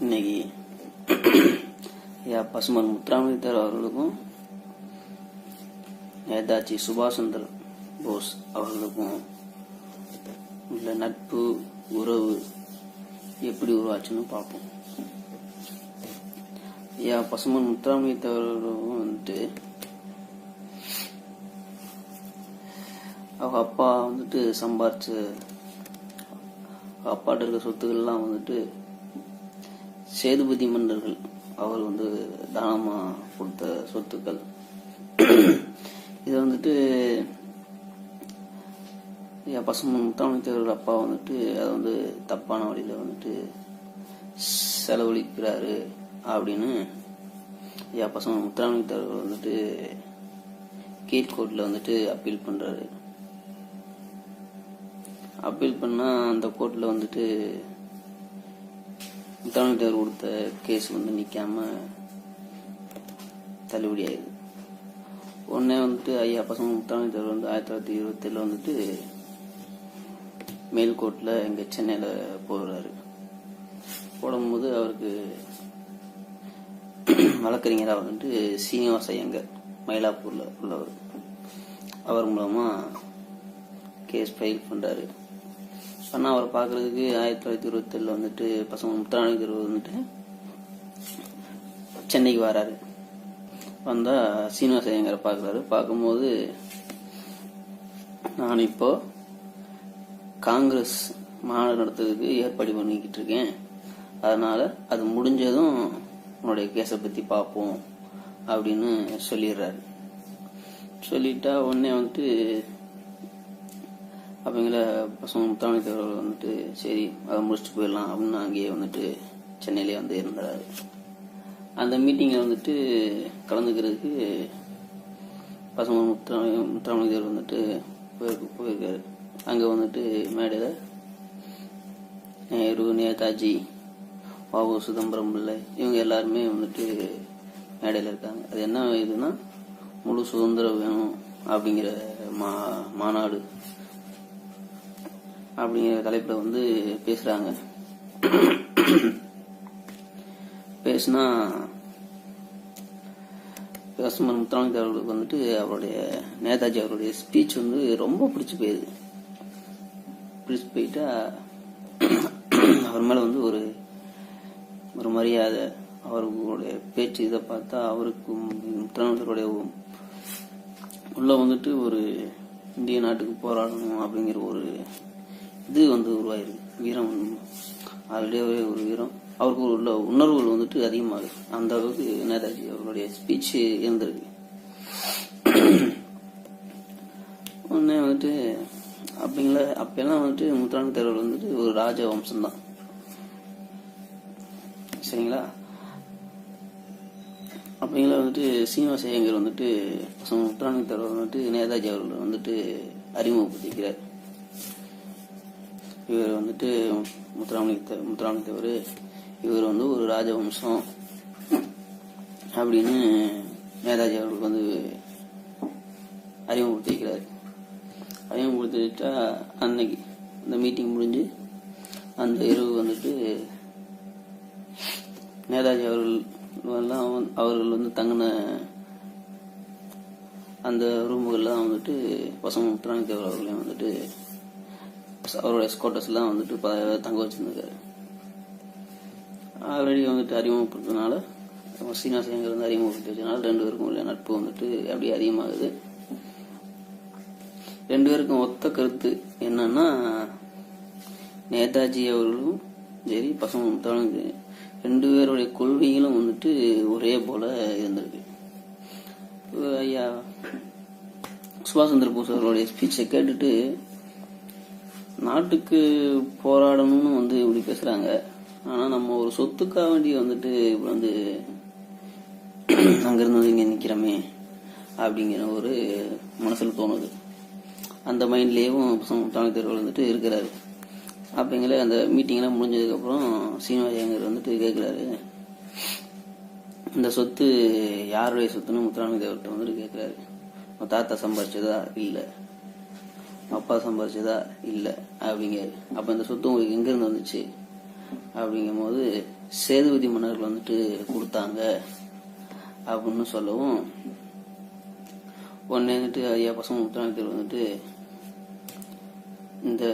இன்னைக்கு ஐயா பசுமல் முத்துராமலிங்கர் அவர்களுக்கும் நேதாஜி சுபாஷ் சந்திர போஸ் அவர்களுக்கும் உள்ள நட்பு உறவு எப்படி உருவாச்சுன்னு பார்ப்போம். ஐயா பசுமன் முத்துராமலிங்கர் அவர்களுக்கும் வந்துட்டு அவங்க அப்பா வந்துட்டு சம்பாரிச்சு அப்பாட்ட இருக்க சொத்துக்கள்லாம் வந்துட்டு சேதுபதி மன்னர்கள் அவர் வந்து தானமா கொடுத்த சொத்துக்கள். இது வந்துட்டு ஐயா பசுமன் முத்தாமணித்தேவர் அப்பா வந்துட்டு அதை வந்து தப்பான வழியில வந்துட்டு செலவழிக்கிறாரு அப்படின்னு ஐயா பசுமன் முத்துராமலிங்கத்தேவர் வந்துட்டு கீழ்கோர்ட்டில் வந்துட்டு அப்பீல் பண்றாரு. அப்பீல் பண்ணா அந்த கோர்ட்டில் வந்துட்டு முத்தாமலிங்கத்தேவர் கொடுத்த கேஸ் வந்து நிற்காம தள்ளுபடி ஆயிடுது உடனே வந்துட்டு ஐயா பசங்க முத்தாமலிங்கத்தேவர் வந்து ஆயிரத்தி தொள்ளாயிரத்தி இருபத்தேழுல வந்துட்டு மேல்கோட்டில் எங்க சென்னையில் போடுறாரு போடும்போது அவருக்கு வழக்கறிஞராக வந்துட்டு சீனிவாச ஐயங்கர் மயிலாப்பூரில் உள்ளவர். அவர் மூலமாக கேஸ் ஃபைல் பண்ணுறாரு அண்ணா அவரை பார்க்கறதுக்கு ஆயிரத்தி தொள்ளாயிரத்தி இருபத்தேழில் வந்துட்டு பசங்க முத்தானி வந்துட்டு சென்னைக்கு வராரு. வந்தா சீனிவாச ஐயங்கரை பார்க்குறாரு. பார்க்கும்போது நான் இப்போ காங்கிரஸ் மாநாடு நடத்துறதுக்கு ஏற்பாடு பண்ணிக்கிட்டு இருக்கேன். அதனால அது முடிஞ்சதும் உன்னுடைய கேஸை பத்தி பார்ப்போம் அப்படின்னு சொல்லிடுறாரு. சொல்லிட்டா உடனே வந்துட்டு அப்படிங்கிற பசங்க முத்தாமணி தேவர் வந்துட்டு சரி அதை முடிச்சுட்டு போயிடலாம் அப்படின்னு அங்கேயே வந்துட்டு சென்னையிலே வந்து இருந்தார். அந்த மீட்டிங்கில் வந்துட்டு கலந்துக்கிறதுக்கு பசங்க முத்தாமணி முத்தாமணி தேவர் வந்துட்டு போயிருக்கு போயிருக்காரு. அங்கே வந்துட்டு மேடையில் நேரு நேதாஜி பாபு சிதம்பரம் பிள்ளை இவங்க எல்லாருமே வந்துட்டு மேடையில் இருக்காங்க. அது என்ன இதுன்னா முழு சுதந்திரம் வேணும் அப்படிங்கிற மா மாநாடு. அப்படிங்கிற தலைப்பில் வந்து பேசுறாங்க. பேசுனா பேசும்போது முத்துராமலிங்க அவர்களுக்கு வந்துட்டு அவருடைய நேதாஜி அவருடைய ஸ்பீச் வந்து ரொம்ப பிடிச்சு போயிடுது. பிடிச்சு போயிட்டா அவர் மேல வந்து ஒரு ஒரு மரியாதை அவர்களுடைய பேச்சு இதை பார்த்தா அவருக்கும் முத்துராமலிங்கருடைய உள்ள வந்துட்டு ஒரு இந்திய நாட்டுக்கு போராடணும் அப்படிங்கிற ஒரு இது வந்து உருவாயிருக்கு வீரம் ஆல்ரெடி ஒரு வீரம். அவருக்கு உள்ள உணர்வுகள் வந்துட்டு அதிகமாகுது அந்த அளவுக்கு நேதாஜி அவருடைய ஸ்பீச் இருந்திருக்கு. உடனே வந்துட்டு அப்படிங்களா? அப்பெல்லாம் வந்துட்டு முத்துராமலிங்க தேர்தல் வந்துட்டு ஒரு ராஜ வம்சம்தான். சரிங்களா? அப்படிங்களா வந்துட்டு சீனிவாச ஐயங்கர் வந்துட்டு பசங்க முத்துராமலிங்க தேர்தல் வந்துட்டு நேதாஜி அவர்கள் வந்துட்டு அறிமுகப்படுத்திக்கிறார் இவர் வந்துட்டு முத்துராமலிங்க முத்துராமலிங்க தேவர். இவர் வந்து ஒரு ராஜவம்சம். அப்படின்னு நேதாஜி அவர்களுக்கு வந்து அறிமுகப்படுத்திக்கிறார் அறிமுகப்படுத்திட்டா அன்னைக்கு அந்த மீட்டிங் முடிஞ்சு அந்த இரவு வந்துட்டு நேதாஜி அவர்கள் எல்லாம் வந்து- அவர்கள் வந்து தங்கின அந்த ரூமுகள்லாம் வந்துட்டு பசங்க முத்துராமலிங்க தேவர் அவர்களையும் வந்துட்டு அவரோட ஸ்கோட்டர்ஸ் எல்லாம் வந்துட்டு ப- தங்க வச்சுருந்துருக்காரு ஆல்ரெடி வந்துட்டு அறிமுகப்படுத்தினால சீனா ஐயங்கர் வந்து அறிமுகப்படுத்தி வச்சதுனால ரெண்டு பேருக்கும் உள்ள நட்பு வந்துட்டு அப்படியே அதிகமாகுது. ரெண்டு பேருக்கும் ஒத்த கருத்து என்னன்னா நேதாஜி அவர்களும் சரி பசங்க முத்தாலும் ரெண்டு பேருடைய கொள்கைகளும் வந்துட்டு ஒரே போல இருந்திருக்கு. ஐயா சுபாஷ் சந்திர போஸ் அவர்களுடைய ஸ்பீச்சை கேட்டுட்டு நாட்டுக்கு போராடணும்னு வந்து இப்படி பேசுறாங்க. ஆனா நம்ம ஒரு சொத்துக்காக வேண்டி வந்துட்டு இப்படி வந்து அங்கிருந்து வந்து இங்க நிக்கிறோமே அப்படிங்கிற ஒரு மனசுல தோணுது. அந்த மைண்ட்லேயும் தமிழ் தேர்வு வந்துட்டு இருக்கிறாரு. அப்படிங்கிற அந்த மீட்டிங்லாம் முடிஞ்சதுக்கப்புறம் சீனிவாசங்கர் வந்துட்டு கேட்குறாரு இந்த சொத்து யாருடைய சொத்துன்னு முத்துராமலிங்க தேவர்கிட்ட வந்துட்டு கேட்குறாரு தாத்தா சம்பாரிச்சதா? இல்லை. அப்பா சம்பாரிச்சதா இல்லை. அப்படிங்கிறாரு அப்ப இந்த சொத்து உங்களுக்கு எங்க இருந்து வந்துச்சு? அப்படிங்கும்போது சேதுபதி மன்னர்கள் வந்துட்டு கொடுத்தாங்க. அப்படின்னு சொல்லவும் உடனே வந்துட்டு ஐயா பசங்க முத்துராமத்தேவர் வந்துட்டு இந்த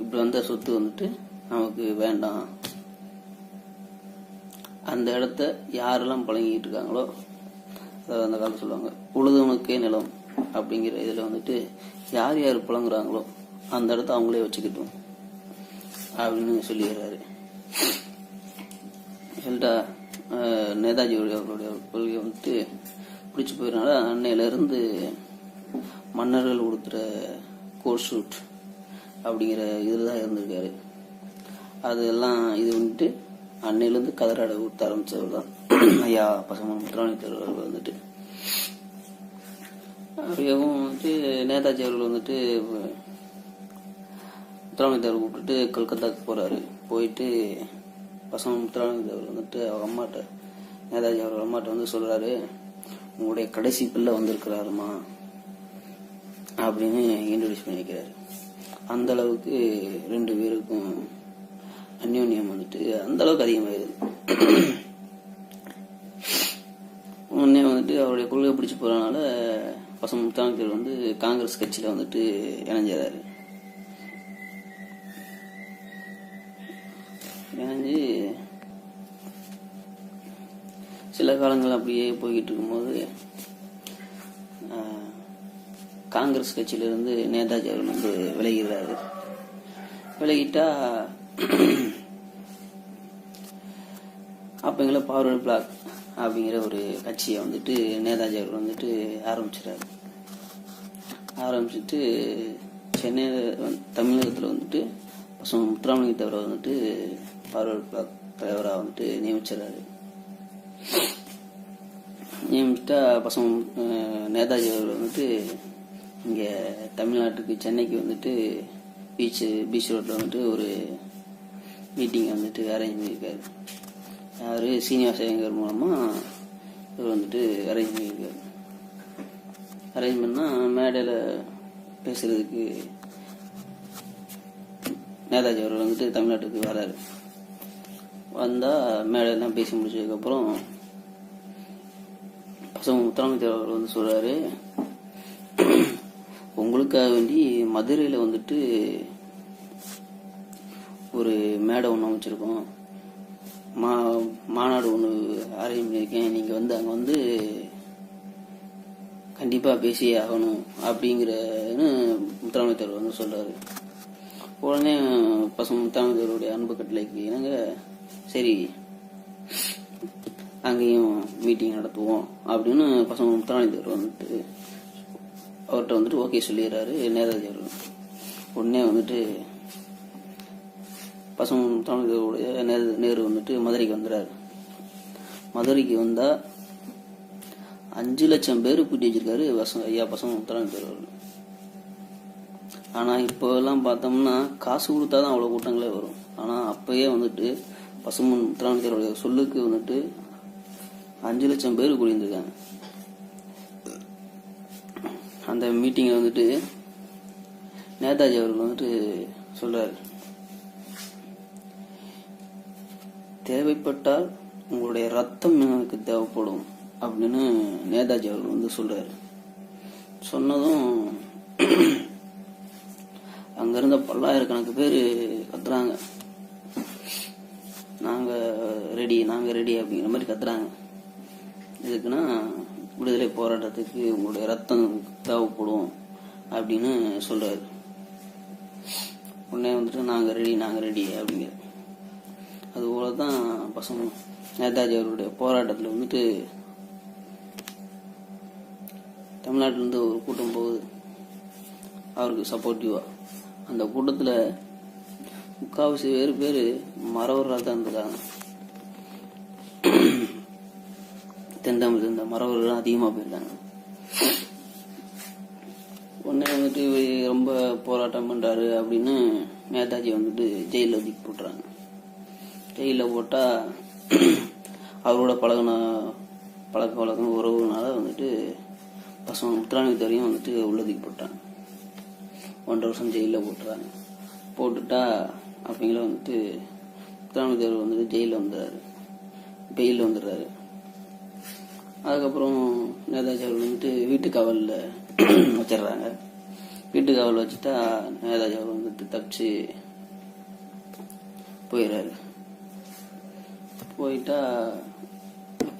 இப்படி வந்த சொத்து வந்துட்டு நமக்கு வேண்டாம். அந்த இடத்த யாரெல்லாம் பழங்கிட்டு இருக்காங்களோ அதாவது அந்த காலத்தில் சொல்லுவாங்க உழுதுவனுக்கே நிலம் அப்படிங்கிற இதில் வந்துட்டு யார் யார் புலங்குறாங்களோ அந்த இடத்த அவங்களே வச்சுக்கிட்டோம் அப்படின்னு சொல்லிடுறாரு. சொல்லிட்டா நேதாஜி அவர்களுடைய கொள்கை வந்துட்டு பிடிச்சி போயிருனால அன்னையிலேருந்து மன்னர்கள் கொடுத்துற கோட் ஷூட் அப்படிங்கிற இதில் தான் இருந்திருக்காரு. அதெல்லாம் இது வந்துட்டு அன்னையிலேருந்து கதராட ஊற்ற ஆரம்பித்தவர் தான் ஐயா பசங்க முத்துராமலிங்க அவர்கள் வந்துட்டு. அப்படியேவும் வந்துட்டு நேதாஜி அவர்கள் வந்துட்டு முத்துராமலிங்க தேவர் கூப்பிட்டுட்டு கல்கத்தாக்கு போகிறாரு போயிட்டு பசங்க முத்துராமலிங்க தேவர் வந்துட்டு அவர் அம்மாட்ட நேதாஜி அவர் அம்மாட்ட வந்து சொல்கிறாரு உங்களுடைய கடைசி பிள்ளை வந்திருக்கிறாருமா? அப்படின்னு இன்ட்ரடியூஸ் பண்ணி வைக்கிறாரு அந்த அளவுக்கு ரெண்டு பேருக்கும் அந்யோன்யம் வந்துட்டு அந்த அளவுக்கு அதிகமாயிருது. உடனே வந்துட்டு அவருடைய கொள்கை பிடிச்சி போறதுனால பசங்க முத்தாங்க வந்து காங்கிரஸ் கட்சியில் வந்துட்டு இணைஞ்சாரு. இணைஞ்சு சில காலங்கள் அப்படியே போய்கிட்டு இருக்கும்போது காங்கிரஸ் கட்சியிலிருந்து நேதாஜி அவர்கள் வந்து விலகிறாரு விலகிட்டா அப்பங்கள பார்வர்டு பிளாக் அப்படிங்கிற ஒரு கட்சியை வந்துட்டு நேதாஜி அவர்கள் வந்துட்டு ஆரம்பிச்சிட்டாரு. ஆரம்பிச்சுட்டு சென்னையில் தமிழகத்தில் வந்துட்டு பசங்க முத்துராமலிங்க தவிர வந்துட்டு பார்வர்டு பிளாக் தலைவராக வந்துட்டு நியமிச்சிடறாரு. நியமிச்சிட்டா பசங்க நேதாஜி அவர்கள் வந்துட்டு இங்கே தமிழ்நாட்டுக்கு சென்னைக்கு வந்துட்டு பீச்சு பீச் ரோட்டில் வந்துட்டு ஒரு மீட்டிங் வந்துட்டு அரேஞ்ச் பண்ணியிருக்காரு. யார்? சீனிவாச ஐயங்கர் மூலமாக இவர் வந்துட்டு அரேஞ்ச் பண்ணியிருக்காரு. அரேஞ்ச் பண்ணால் மேடையில் பேசுகிறதுக்கு நேதாஜி அவர்கள் வந்துட்டு தமிழ்நாட்டுக்கு வராரு. வந்தால் மேடையெல்லாம் பேசி முடிச்சதுக்கப்புறம் பசங்க முத்துராமலிங்க அவர் வந்து சொல்கிறாரு உங்களுக்காக வேண்டி மதுரையில் வந்துட்டு ஒரு மேடை ஒன்று அமைச்சிருக்கோம். மா மாநாடு ஒன்று அரேஞ்ச் பண்ணியிருக்கேன் நீங்கள் வந்து அங்கே வந்து கண்டிப்பாக பேசியே ஆகணும் அப்படிங்கிறன்னு முத்துராமலிங்க தேவர் வந்து சொல்கிறார் உடனே பசங்க முத்துராமலிங்க தேவருடைய அன்பு கட்டளைக்கு இணங்க சரி அங்கேயும் மீட்டிங் நடத்துவோம் அப்படின்னு பசங்க முத்துராமலிங்க தேவர் வந்துட்டு அவர்கிட்ட வந்துட்டு ஓகே சொல்லிடுறாரு. நேதாஜி அவர்கள். உடனே வந்துட்டு பசங்க தமிழர்களுடைய நேரு நேரு வந்துட்டு மதுரைக்கு வந்துடுறாரு மதுரைக்கு வந்தால் அஞ்சு லட்சம் பேர் கூட்டி வச்சிருக்காரு பசங்க ஐயா பசங்க முத்துராமலிங்க பேர் ஆனா இப்போ பார்த்தோம்னா காசு கொடுத்தாதான் அவ்வளோ கூட்டங்களே வரும். ஆனால் அப்பயே வந்துட்டு பசுமன் முத்துராமலிங்கருடைய சொல்லுக்கு வந்துட்டு அஞ்சு லட்சம் பேர் கூடியிருந்திருக்காங்க அந்த மீட்டிங்கை வந்துட்டு நேதாஜி அவர்கள் வந்துட்டு சொல்கிறாரு தேவைப்பட்டால் உங்களுடைய ரத்தம் எனக்கு தேவைப்படும் அப்படின்னு நேதாஜி அவர்கள் வந்து சொல்றாரு. சொன்னதும் அங்கிருந்த பல்லாயிரக்கணக்கு பேர் கத்துறாங்க. நாங்க ரெடி நாங்க ரெடி அப்படிங்கிற மாதிரி கத்துறாங்க. எதுக்குன்னா விடுதலை போராட்டத்துக்கு உங்களுடைய ரத்தம் தேவைப்படும் அப்படின்னு சொல்றாரு. உடனே வந்துட்டு நாங்க ரெடி நாங்க ரெடி அப்படிங்கிற அதுபோல தான் பசங்க நேதாஜி அவருடைய போராட்டத்தில் வந்துட்டு தமிழ்நாட்டிலேருந்து ஒரு கூட்டம் போகுது. அவருக்கு சப்போர்ட்டிவாக அந்த கூட்டத்தில் முக்காவாசி பேர் பேர் மறவர்களாக தான் இருந்திருக்காங்க. தென்தமிழ் இந்த அதிகமாக போயிருக்காங்க. உடனே வந்துட்டு ரொம்ப போராட்டம் பண்ணுறாரு அப்படின்னு நேதாஜி வந்துட்டு ஜெயிலில் ஒதுக்கி போட்டுறாங்க. ஜெயிலில் போட்டால் அவரோட பழகின பழக்க வழக்கம் உறவுனால வந்துட்டு பசங்க முத்துராமலிங்க தேவரையும் வந்துட்டு உள்ளதுக்கு போட்டாங்க. ஒன்றரை வருஷம் ஜெயிலில் போட்டுறாங்க. போட்டுட்டா அப்படிங்கள வந்துட்டு முத்துராமலிங்க தேவர் வந்துட்டு ஜெயிலில் வந்துடுறாரு. பெயிலில் வந்துடுறாரு. அதுக்கப்புறம் நேதாஜி அவர் வந்துட்டு வீட்டு காவலில் வச்சிடுறாங்க. வீட்டு காவல் வச்சுட்டா நேதாஜி அவர் வந்துட்டு தப்பிச்சு போயிடுறாரு. போயிட்டா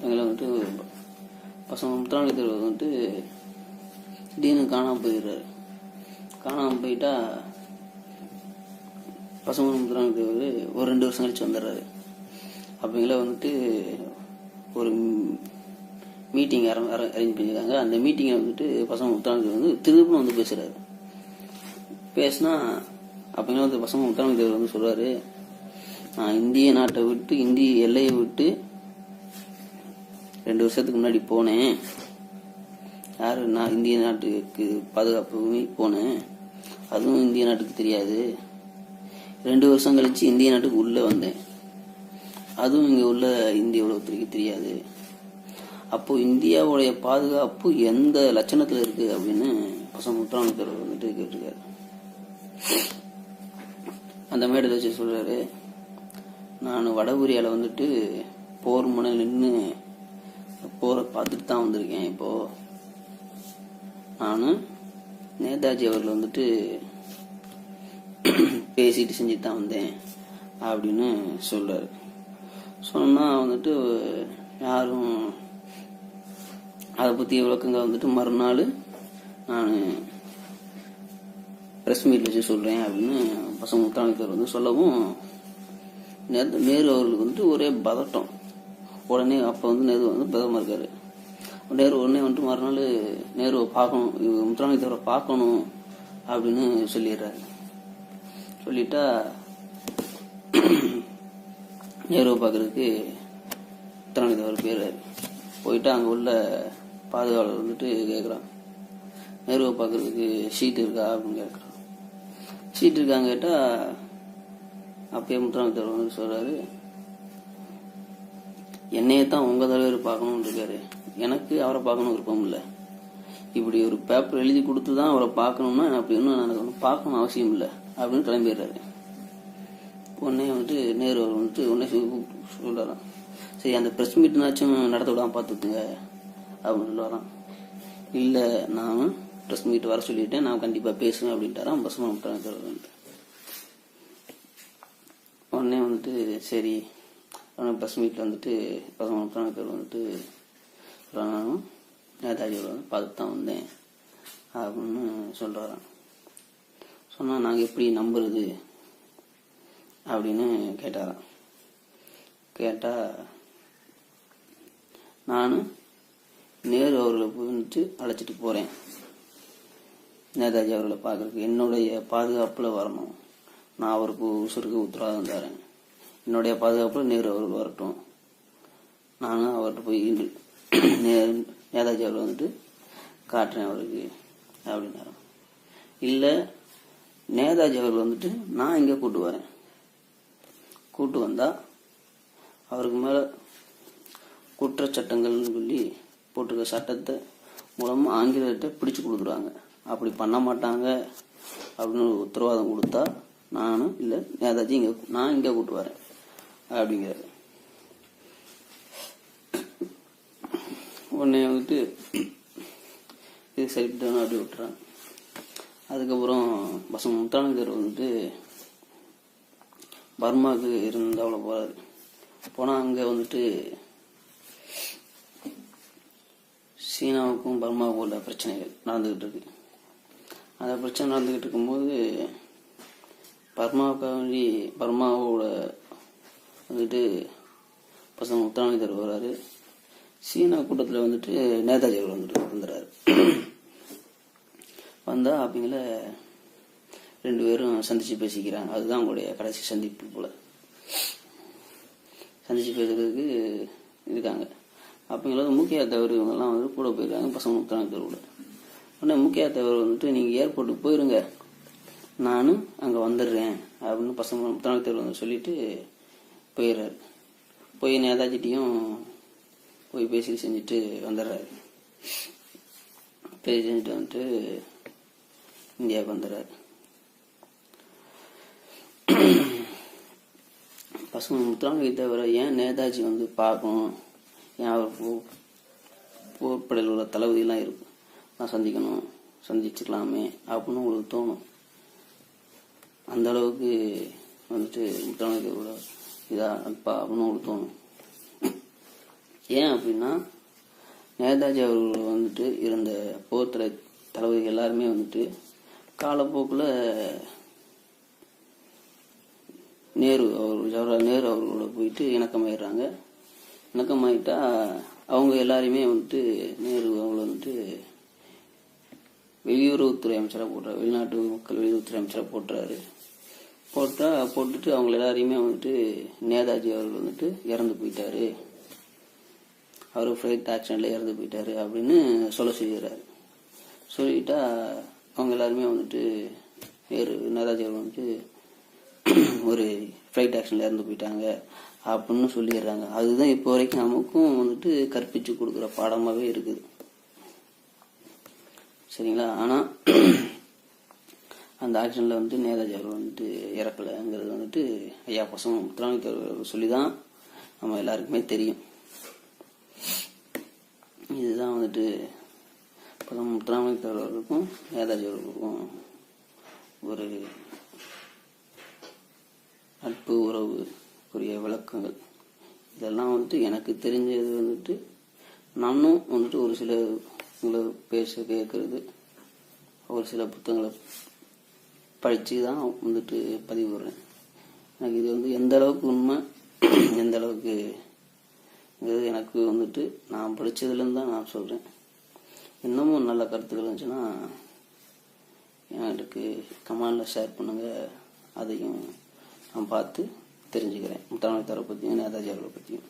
எங்களை வந்துட்டு பசங்க முத்துராமலிங்க தேவர் வந்துட்டு திடீர்னு காணாமல் போயிடுறாரு. காணாமல் போயிட்டா பசங்க முத்துராமலிங்க தேவர் ஒரு ரெண்டு வருஷம் கழிச்சு வந்துடுறாரு. அப்படிங்கள வந்துட்டு ஒரு மீட்டிங் அரேஞ்ச் பண்ணியிருக்காங்க. அந்த மீட்டிங்கில் வந்துட்டு பசங்க முத்தானது வந்து திருப்புன்னு வந்து பேசுகிறாரு பேசினா அப்படின்னா வந்து பசங்க முத்தானது தேவர் வந்து சொல்கிறாரு இந்திய நாட்டை விட்டு இந்திய எல்லையை விட்டு ரெண்டு வருஷத்துக்கு முன்னாடி போனேன். யாரு? நான் இந்திய நாட்டுக்கு பாதுகாப்பு போனேன். அதுவும் இந்திய நாட்டுக்கு தெரியாது. ரெண்டு வருஷம் கழிச்சு இந்திய நாட்டுக்கு உள்ள வந்தேன். அதுவும் இங்க உள்ள இந்திய உலகத்திற்கு தெரியாது. அப்போ இந்தியாவுடைய பாதுகாப்பு எந்த லட்சணத்துல இருக்கு அப்படின்னு பசங்க முத்துராமலிங்கர் வந்துட்டு கேட்டிருக்காரு. அந்த மேடையில் வச்சு சொல்றாரு. நான் வடகொரியால வந்துட்டு போர் முனை நின்று போரை பார்த்துட்டு தான் வந்திருக்கேன் இப்போ. நான் நேதாஜி அவர்கள் வந்துட்டு பேசிட்டு செஞ்சுட்டு தான் வந்தேன் அப்படின்னு சொல்றாரு. சொன்னா வந்துட்டு யாரும் அதை பத்தி விளக்கங்க வந்துட்டு மறுநாள் நான் ப்ரெஸ் மீட்ல வச்சு சொல்றேன் அப்படின்னு பசங்க முத்தாமித்தர் வந்து சொல்லவும் நேரு அவர்களுக்கு வந்துட்டு ஒரே பதட்டம். உடனே அப்போ வந்து நேரு வந்து பிரதமர் இருக்காரு. நேரு உடனே வந்துட்டு மறுநாள் நேருவை பார்க்கணும் முத்துராமலிங்கத்தவரை பார்க்கணும் அப்படின்னு சொல்லிடுறாரு. சொல்லிட்டா நேருவை பார்க்கறதுக்கு முத்துராமலிங்கத்தவர் போயிடுறாரு. போயிட்டு அங்கே உள்ள பாதுகாவலர் வந்துட்டு கேட்குறான் நேருவை பார்க்கறதுக்கு ஷீட் இருக்கா அப்படின்னு கேட்குறான் ஷீட் இருக்கான்னு கேட்டால் அப்பயே முத்துராமலிங்கத்தவர் வந்து சொல்றாரு என்னையே தான் உங்க தலைவர் பார்க்கணும்னு இருக்காரு. எனக்கு அவரை பார்க்கணும் விருப்பம் இல்லை. இப்படி ஒரு பேப்பர் எழுதி கொடுத்து தான் அவரை பார்க்கணும்னா அப்படி இன்னும் எனக்கு வந்து பார்க்கணும் அவசியம் இல்லை. அப்படின்னு கிளம்பிடுறாரு. உடனே வந்துட்டு நேரு அவர் வந்துட்டு உடனே சொல்றாராம். சரி அந்த ப்ரெஸ் மீட்னாச்சும் நடத்த விடாமல் பார்த்துக்குங்க அப்படின்னு சொல்லுவாராம். இல்லை நான் ப்ரெஸ் மீட் வர சொல்லிட்டேன். நான் கண்டிப்பாக பேசுவேன் அப்படின்ட்டாராம். பசுமா வந்துட்டு உடனே வந்துட்டு சரி உடனே பஸ் மீட்டில் வந்துட்டு பசங்க பசுமா பேர் வந்துட்டு நானும் நேதாஜியோட வந்து பார்த்துட்டு தான் வந்தேன் அப்படின்னு சொல்கிறாரான் சொன்னால் நாங்கள் எப்படி நம்புறது? அப்படின்னு கேட்டாராம் கேட்டால் நான் நேரு அவர்களை போயிட்டு அழைச்சிட்டு போகிறேன் நேதாஜி அவர்களை பார்க்கறதுக்கு என்னுடைய பாதுகாப்பில் வரணும். நான் அவருக்கு உசுருக்கு உத்தரவாதம் தரேன். என்னுடைய பாதுகாப்பில் நேரு அவர்கள் வரட்டும். நானும் அவர்கிட்ட போய் நேதாஜி அவர்கள் வந்துட்டு காட்டுறேன் அவருக்கு அப்படின்னாரு. இல்லை நேதாஜி அவர்கள் வந்துட்டு நான் இங்கே கூட்டு வரேன். கூட்டு வந்தால் அவருக்கு மேலே குற்றச்சட்டங்கள்னு சொல்லி போட்டிருக்க சட்டத்தை மூலமாக ஆங்கிலத்தை பிடிச்சு கொடுத்துருவாங்க அப்படி பண்ண மாட்டாங்க அப்படின்னு ஒரு உத்தரவாதம் கொடுத்தா நானும் இல்லை நேதாஜி இங்கே நான் இங்கே கூட்டு வரேன். அப்படிங்கிறாரு. உடனே வந்துட்டு இது சரிப்பட்டு அப்படி விட்டுறாங்க. அதுக்கப்புறம் பசங்க முத்தானந்தர் வந்துட்டு பர்மாவுக்கு இருந்து அவ்வளோ போறாரு. போனால் அங்கே வந்துட்டு சீனாவுக்கும் பர்மாவுக்கும் உள்ள பிரச்சனைகள் நடந்துகிட்டு இருக்கு. அந்த பிரச்சனை நடந்துகிட்டு இருக்கும்போது பர்மாவுக்காக வேண்டி பர்மாவோட வந்துட்டு பசங்க முத்தானந்தர் வர்றாரு சீனா கூட்டத்தில் வந்துட்டு நேதாஜி அவர் வந்துட்டு வந்துடுறாரு வந்தால் அப்படிங்கள ரெண்டு பேரும் சந்திச்சு பேசிக்கிறாங்க. அதுதான் அவங்களுடைய கடைசி சந்திப்பு போல. சந்திச்சு பேசுறதுக்கு இருக்காங்க. அப்படிங்கிறது முக்கிய தவறு இவங்கெல்லாம் வந்து கூட போயிருக்காங்க பசங்க முத்தான கூட உடனே முக்கிய தவறு வந்துட்டு நீங்கள் ஏர்போர்ட்டுக்கு போயிருங்க. நானும் அங்கே வந்துடுறேன். அப்படின்னு பசங்க முத்தான வந்து சொல்லிட்டு போயிடுறாரு. போய் நேதாஜிட்டையும் போய் பேசி செஞ்சுட்டு வந்துடுறாரு. பேசி செஞ்சுட்டு வந்துட்டு இந்தியாவுக்கு வந்துடுறாரு. பசங்க முத்துராமலிங்க தவிர ஏன் நேதாஜி வந்து பார்க்கணும் ஏன் அவர் போ- போர்ப்படையில் உள்ள தளபதியெல்லாம் இருக்கும் நான் சந்திக்கணும் சந்திச்சுக்கலாமே அப்படின்னு உங்களுக்கு தோணும். அந்த அளவுக்கு வந்துட்டு முத்துராமலிங்கரோட இதா அப்பா அப்படின்னு உங்களுக்கு தோணும். ஏன் அப்படின்னா நேதாஜி அவர்கள் வந்துட்டு இருந்த போர்த்தலை தளபதி எல்லாருமே வந்துட்டு காலப்போக்கில் நேரு அவர் ஜவஹர்லால் நேரு அவர்களோட போயிட்டு இணக்கமாயிடுறாங்க. இணக்கமாயிட்டா அவங்க எல்லாரையுமே வந்துட்டு நேரு அவங்கள வந்துட்டு வெளியுறவுத்துறை அமைச்சராக போடுறாரு வெளிநாட்டு மக்கள் வெளியுறவுத்துறை அமைச்சராக போட்டுறாரு. போட்டால் போட்டுட்டு அவங்க எல்லாரையுமே வந்துட்டு நேதாஜி அவர்கள் வந்துட்டு இறந்து போயிட்டார். அவர் ஃப்ளைட் ஆக்சிடெண்ட்டில் இறந்து போயிட்டாரு அப்படின்னு சொல்ல சொல்லிடுறாரு. சொல்லிட்டா அவங்க எல்லாருமே வந்துட்டு வேறு நேதாஜி அவர்கள் வந்துட்டு ஒரு ஃப்ளைட் ஆக்சிடெண்ட்டில் இறந்து போயிட்டாங்க அப்படின்னு சொல்லிடுறாங்க. அதுதான் இப்போ வரைக்கும் நமக்கும் வந்துட்டு கற்பிச்சு கொடுக்குற பாடமாகவே இருக்குது. சரிங்களா? ஆனால் அந்த ஆக்ஷனில் வந்து நேதாஜி அவர் வந்துட்டு இறக்கலைங்கிறது வந்துட்டு ஐயா பசங்க முத்துராமலிங்கர் சொல்லி தான் நம்ம எல்லாருக்குமே தெரியும். இதுதான் வந்துட்டு பிரதமர் முத்துராமலிங்கர் அவர்களுக்கும் நேதாஜி அவர்களுக்கும் ஒரு நட்பு உறவுக்குரிய விளக்கங்கள். இதெல்லாம் வந்துட்டு எனக்கு தெரிஞ்சது வந்துட்டு நானும் வந்துட்டு ஒரு சில உங்களை பேச கேட்கறது ஒரு சில புத்தகங்களை படித்து தான் வந்துட்டு பதிவு விடுறேன் எனக்கு இது வந்து எந்த அளவுக்கு உண்மை எந்த அளவுக்கு இது எனக்கு வந்துட்டு நான் படித்ததுலேருந்து தான் நான் சொல்கிறேன் இன்னமும் நல்ல கருத்துக்கள் இருந்துச்சுன்னா எனக்கு கமெண்டில் ஷேர் பண்ணுங்கள் அதையும் நான் பார்த்து தெரிஞ்சுக்கிறேன். முத்தாமலை தர பற்றியும் நேதாஜி அவர்களை பற்றியும்